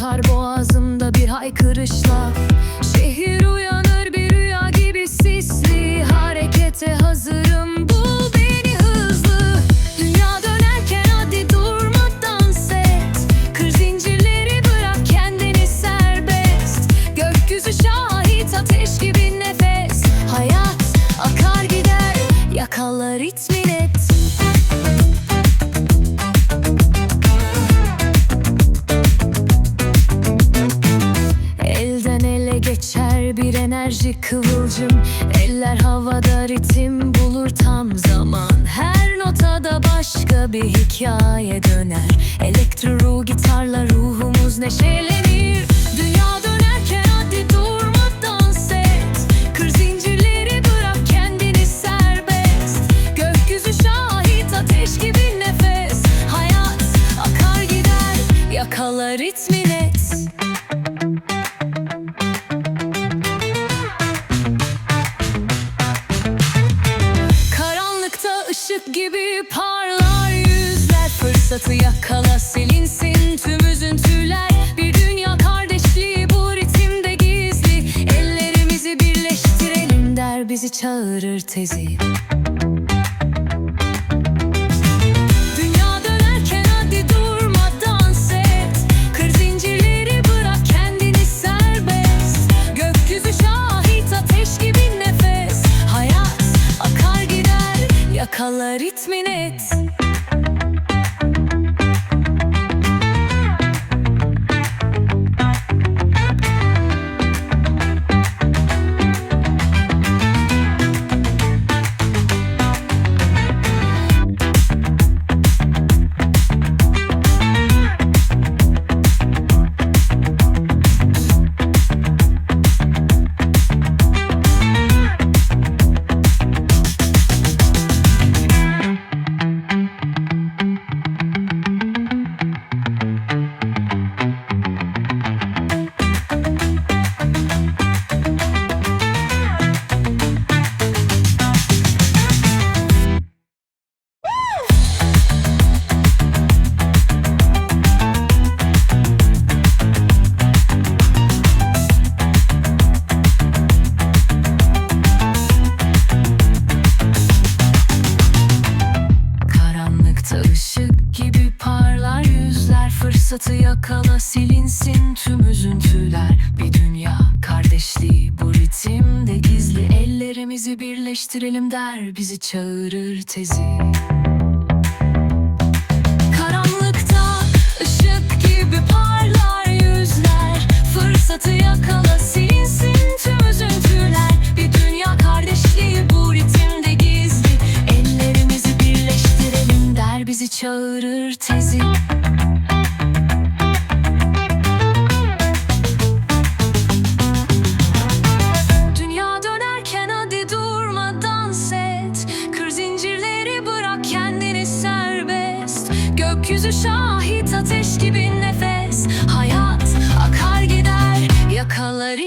atar boğazımda bir haykırışla. Şehir uyanır bir rüya gibi sisli. Harekete hazırım bul beni hızlı. Dünya dönerken hadi durma dans et Kır bırak kendini serbest. Gökyüzü şahit ateş gibi nefes. Hayat akar gider yakala ritmin kıvılcım. Eller havada ritim bulur tam zaman. Her notada başka bir hikaye döner. Elektro gitarla ruhumuz neşelenir. Dünya dönerken hadi durma dans et. Kır zincirleri bırak kendini serbest. Gökyüzü şahit ateş gibi nefes. Hayat akar gider yakala ritmin Fırsatı yakala. Silinsin tüm üzüntüler. Bir dünya kardeşliği bu ritimde gizli. Ellerimizi birleştirelim der bizi çağırır tezi. Dünya dönerken hadi Fırsatı yakala silinsin tüm üzüntüler. Bir dünya kardeşliği bu ritimde gizli Ellerimizi birleştirelim der bizi çağırır tezi. Karanlıkta ışık gibi parlar yüzler. Fırsatı yakala silinsin tüm üzüntüler. Bir dünya kardeşliği bu ritimde gizli Ellerimizi birleştirelim der bizi çağırır tezi Gökyüzü şahit ateş gibi nefes. Hayat akar gider yakalar